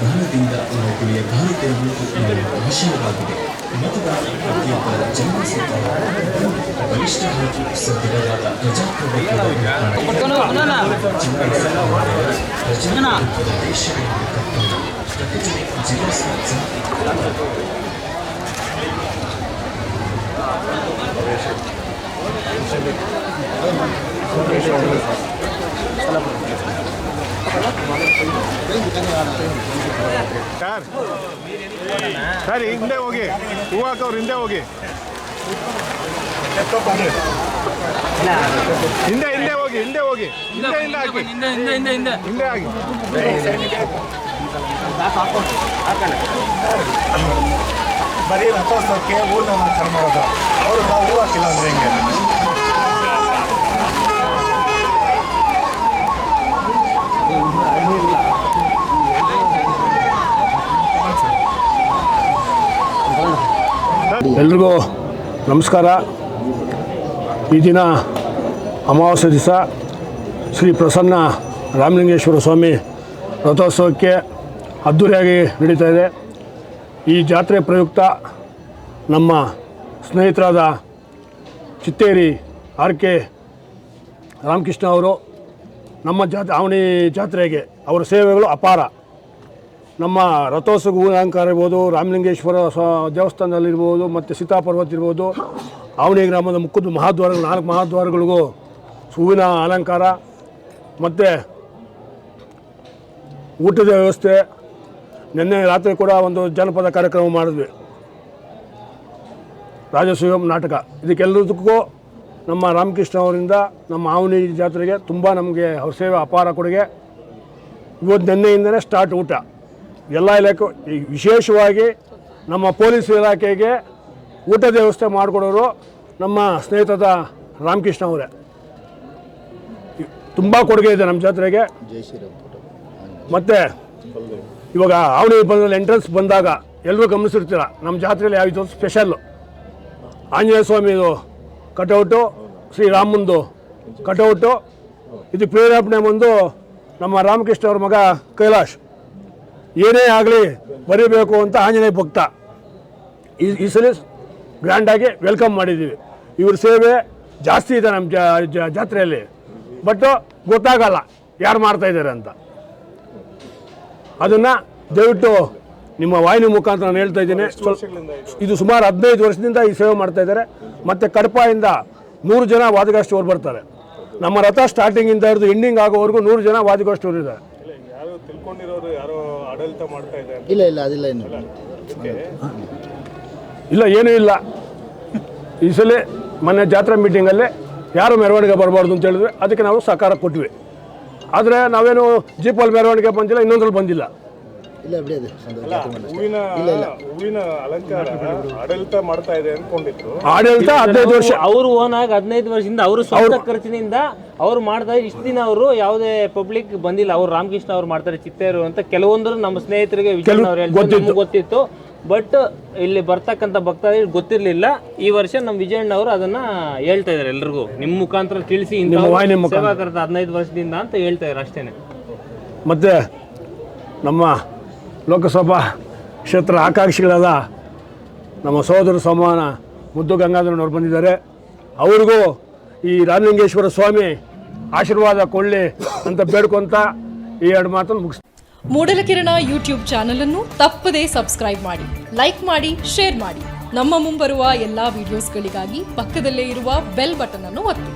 ದಾನದಿಂದ ಅವುಗಳಿಗೆ ಭಾರತೀಯರು ಅವಶ್ಯಕವಾಗಿದೆ ಮತದಾನ ಪ್ರತಿಯೊಬ್ಬರ ಜನ್ಮ ಸಿದ್ಧ ಬಲಿಷ್ಠ ಹಾಗೂ ಸದೃಢವಾದ ಪ್ರಜಾಪ್ರಭುತ್ವದ ದೇಶವನ್ನು ಕಟ್ಟಲು ಪ್ರತಿದಿನ ಜಿಲ್ಲಾ ಸಂಸ್ಥೆ ಸರ್ ಸರ್ ಹಿಂದೆ ಹೋಗಿ. ಹೂ ಹಾಕೋರು ಹಿಂದೆ ಹೋಗಿ. ಹಿಂದೆ ಹಿಂದೆ ಹೋಗಿ ಹಿಂದೆ ಹೋಗಿ. ಹಿಂದೆ ಹಿಂದೆ ಹಾಕಿ. ಹಿಂದೆ ಹಿಂದೆ ಹಿಂದೆ ಹಿಂದೆ. ಹಿಂದೆ ಹಾಕಿ. ಬರೀ ರಥೋತ್ಸವಕ್ಕೆ ಊರಿನ ಮಾಡೋದು ಅವರು ನಾವು ಹೂ ಹಾಕಿಲ್ಲ ಅಂದ್ರೆ ಹೆಂಗೆ? ಎಲ್ರಿಗೂ ನಮಸ್ಕಾರ. ಈ ದಿನ ಅಮಾವಾಸ್ಯೆ ದಿವಸ ಶ್ರೀ ಪ್ರಸನ್ನ ರಾಮಲಿಂಗೇಶ್ವರ ಸ್ವಾಮಿ ರಥೋತ್ಸವಕ್ಕೆ ಅದ್ದೂರಿಯಾಗಿ ನಡೀತಾ ಇದೆ. ಈ ಜಾತ್ರೆ ಪ್ರಯುಕ್ತ ನಮ್ಮ ಸ್ನೇಹಿತರಾದ ಚಿತ್ತೇರಿ ಆರ್ ಕೆ ರಾಮಕೃಷ್ಣ ಅವರು ನಮ್ಮ ಜಾತ್ರೆ ಅವನಿ ಜಾತ್ರೆಗೆ ಅವರ ಸೇವೆಗಳು ಅಪಾರ. ನಮ್ಮ ರಥೋತ್ಸವ ಅಲಂಕಾರ ಇರ್ಬೋದು, ರಾಮಲಿಂಗೇಶ್ವರ ಸ್ವ ದೇವಸ್ಥಾನದಲ್ಲಿರ್ಬೋದು ಮತ್ತು ಸೀತಾಪರ್ವತ ಇರ್ಬೋದು. ಅವನಿ ಗ್ರಾಮದ ಮುಖದ ಮಹಾದ್ವಾರಗಳು, ನಾಲ್ಕು ಮಹಾದ್ವಾರಗಳಿಗೂ ಹೂವಿನ ಅಲಂಕಾರ, ಮತ್ತು ಊಟದ ವ್ಯವಸ್ಥೆ. ನಿನ್ನೆ ರಾತ್ರಿ ಕೂಡ ಒಂದು ಜನಪದ ಕಾರ್ಯಕ್ರಮ ಮಾಡಿದ್ವಿ. ರಾಜಸ್ವಯಂ ನಾಟಕ. ಇದಕ್ಕೆಲ್ಲದಕ್ಕೂ ನಮ್ಮ ರಾಮಕೃಷ್ಣ ಅವರಿಂದ, ನಮ್ಮ ಆವನಿ ಜಾತ್ರೆಗೆ ತುಂಬ ನಮಗೆ ಅವ್ರ ಸೇವೆ ಅಪಾರ ಕೊಡುಗೆ. ಇವತ್ತು ನಿನ್ನೆಯಿಂದನೇ ಸ್ಟಾರ್ಟ್ ಊಟ. ಎಲ್ಲ ಇಲಾಖೆ ವಿಶೇಷವಾಗಿ ನಮ್ಮ ಪೊಲೀಸ್ ಇಲಾಖೆಗೆ ಊಟದ ವ್ಯವಸ್ಥೆ ಮಾಡಿಕೊಡೋರು ನಮ್ಮ ಸ್ನೇಹಿತದ ರಾಮಕೃಷ್ಣ ಅವರೇ. ತುಂಬ ಕೊಡುಗೆ ಇದೆ ನಮ್ಮ ಜಾತ್ರೆಗೆ. ಮತ್ತು ಇವಾಗ ಅವನಿ ಬಂದಲ್ಲಿ ಎಂಟ್ರೆನ್ಸ್ ಬಂದಾಗ ಎಲ್ಲರೂ ಗಮನಿಸಿರ್ತೀರ, ನಮ್ಮ ಜಾತ್ರೆಯಲ್ಲಿ ಯಾವ ಇದು ಸ್ಪೆಷಲ್ಲು ಆಂಜನೇಯ ಸ್ವಾಮಿದು ಕಟೌಟು, ಶ್ರೀರಾಮಂದು ಕಟೌಟು. ಇದು ಪ್ರೇರೇಪಣೆ ಬಂದು ನಮ್ಮ ರಾಮಕೃಷ್ಣ ಅವ್ರ ಮಗ ಕೈಲಾಶ್. ಏನೇ ಆಗಲಿ ಬರೀಬೇಕು ಅಂತ ಆಂಜನೇಯ ಭಕ್ತ. ಈ ಈ ಸಲ ಗ್ರ್ಯಾಂಡಾಗಿ ವೆಲ್ಕಮ್ ಮಾಡಿದ್ದೀವಿ. ಇವ್ರ ಸೇವೆ ಜಾಸ್ತಿ ಇದೆ ನಮ್ಮ ಜಾತ್ರೆಯಲ್ಲಿ. ಬಟ್ಟು ಗೊತ್ತಾಗಲ್ಲ ಯಾರು ಮಾಡ್ತಾ ಇದ್ದಾರೆ ಅಂತ. ಅದನ್ನು ದಯವಿಟ್ಟು ನಿಮ್ಮ ವಾಹಿನಿ ಮುಖಾಂತರ ನಾನು ಹೇಳ್ತಾ ಇದ್ದೀನಿ. ಇದು? ಸುಮಾರು ಹದಿನೈದು ವರ್ಷದಿಂದ ಈ ಸೇವೆ ಮಾಡ್ತಾ ಇದ್ದಾರೆ ಮತ್ತು ಕಡಪಾಯಿಂದ ನೂರು ಜನ ವಾದಿಗೋಷ್ಠಿಯವ್ರು ಬರ್ತಾರೆ. ನಮ್ಮ ರಥ ಸ್ಟಾರ್ಟಿಂಗಿಂದ ಹಿಡಿದು ಎಂಡಿಂಗ್ ಆಗೋವರೆಗೂ ನೂರು ಜನ ವಾದಿಗೋಷ್ಠಿಯವರು ಇದ್ದಾರೆ. ತಿಳ್ಕೊಂಡಿರೋರು ಯಾರೋ ಆಡಳಿತ ಮಾಡ್ತಾ ಇದ್ದಾರೆ ಇಲ್ಲ ಇಲ್ಲ ಅದಿಲ್ಲ ಏನು ಇಲ್ಲ ಏನೂ ಇಲ್ಲ. ಈ ಸಲ ಮೊನ್ನೆ ಜಾತ್ರಾ ಮೀಟಿಂಗಲ್ಲಿ ಯಾರು ಮೆರವಣಿಗೆ ಬರಬಾರ್ದು ಅಂತ ಹೇಳಿದ್ರೆ ಅದಕ್ಕೆ ನಾವು ಸಹಕಾರ ಕೊಟ್ವಿ. ಆದರೆ ನಾವೇನು ಜೀಪಲ್ಲಿ ಮೆರವಣಿಗೆ ಬಂದಿಲ್ಲ ಇನ್ನೊಂದ್ರಲ್ಲಿ ಬಂದಿಲ್ಲ. ಇಲ್ಲ ಬಿಡಿ ಅದು ಹೂವಿನ ಹೂವಿನ ಅಲಂಕಾರ ಆಡಳಿತ ಮಾಡ್ತಾ ಇದೆ ಅನ್ಕೊಂಡಿದ್ರು. ಆಡಳಿತ ಹದಿನೈದು ವರ್ಷ. ಅವರು ಓನ್ ಆಗಿ ಹದಿನೈದು ವರ್ಷದಿಂದ ಅವರು ಸ್ವಂತ ಖರ್ಚಿನಿಂದ ಅವ್ರು ಮಾಡ್ತಾ ಇಷ್ಟು ದಿನ ಅವರು ಯಾವುದೇ ಪಬ್ಲಿಕ್ ಬಂದಿಲ್ಲ. ಅವ್ರು ರಾಮಕೃಷ್ಣ ಅವ್ರು ಮಾಡ್ತಾರೆ ಚಿತ್ತೇರು ಅಂತ ಕೆಲವೊಂದರು ನಮ್ಮ ಸ್ನೇಹಿತರಿಗೆ ವಿಜಯ್ ಅವ್ರು ಹೇಳ್ತಾರೆ ಗೊತ್ತಿತ್ತು. ಬಟ್ ಇಲ್ಲಿ ಬರ್ತಕ್ಕಂಥ ಭಕ್ತಾದಿಗಳು ಗೊತ್ತಿರಲಿಲ್ಲ. ಈ ವರ್ಷ ನಮ್ಮ ವಿಜಯಣ್ಣ ಅವರು ಅದನ್ನ ಹೇಳ್ತಾ ಇದಾರೆ ಎಲ್ರಿಗೂ. ನಿಮ್ಮ ಮುಖಾಂತರ ತಿಳಿಸಿ ಹದಿನೈದು ವರ್ಷದಿಂದ ಅಂತ ಹೇಳ್ತಾ ಇದಾರೆ ಅಷ್ಟೇನೆ. ಮತ್ತೆ ನಮ್ಮ ಲೋಕಸಭಾ ಕ್ಷೇತ್ರ ಆಕಾಂಕ್ಷಿಗಳಾದ ನಮ್ಮ ಸಹೋದರ ಸಮಾನ ಮುದ್ದು ಗಂಗಾಧರನವರು ಬಂದಿದ್ದಾರೆ. ಅವ್ರಿಗೂ ಈ ರಾಮಲಿಂಗೇಶ್ವರ ಸ್ವಾಮಿ ಆಶೀರ್ವಾದ ಕೊಳ್ಳಿ ಅಂತ ಬೇಡ್ಕೊಂತ ಈ ಎರಡು ಮಾತನ್ನು ಮುಗಿಸ್ ಮೂಡಲಕಿರಣ ಯೂಟ್ಯೂಬ್ ಚಾನಲ್ ಅನ್ನು ತಪ್ಪದೇ ಸಬ್ಸ್ಕ್ರೈಬ್ ಮಾಡಿ, ಲೈಕ್ ಮಾಡಿ, ಶೇರ್ ಮಾಡಿ. ನಮ್ಮ ಮುಂಬರುವ ಎಲ್ಲಾ ವಿಡಿಯೋಸ್ಗಳಿಗಾಗಿ ಪಕ್ಕದಲ್ಲೇ ಇರುವ ಬೆಲ್ ಬಟನ್ ಅನ್ನು ಒತ್ತಿ.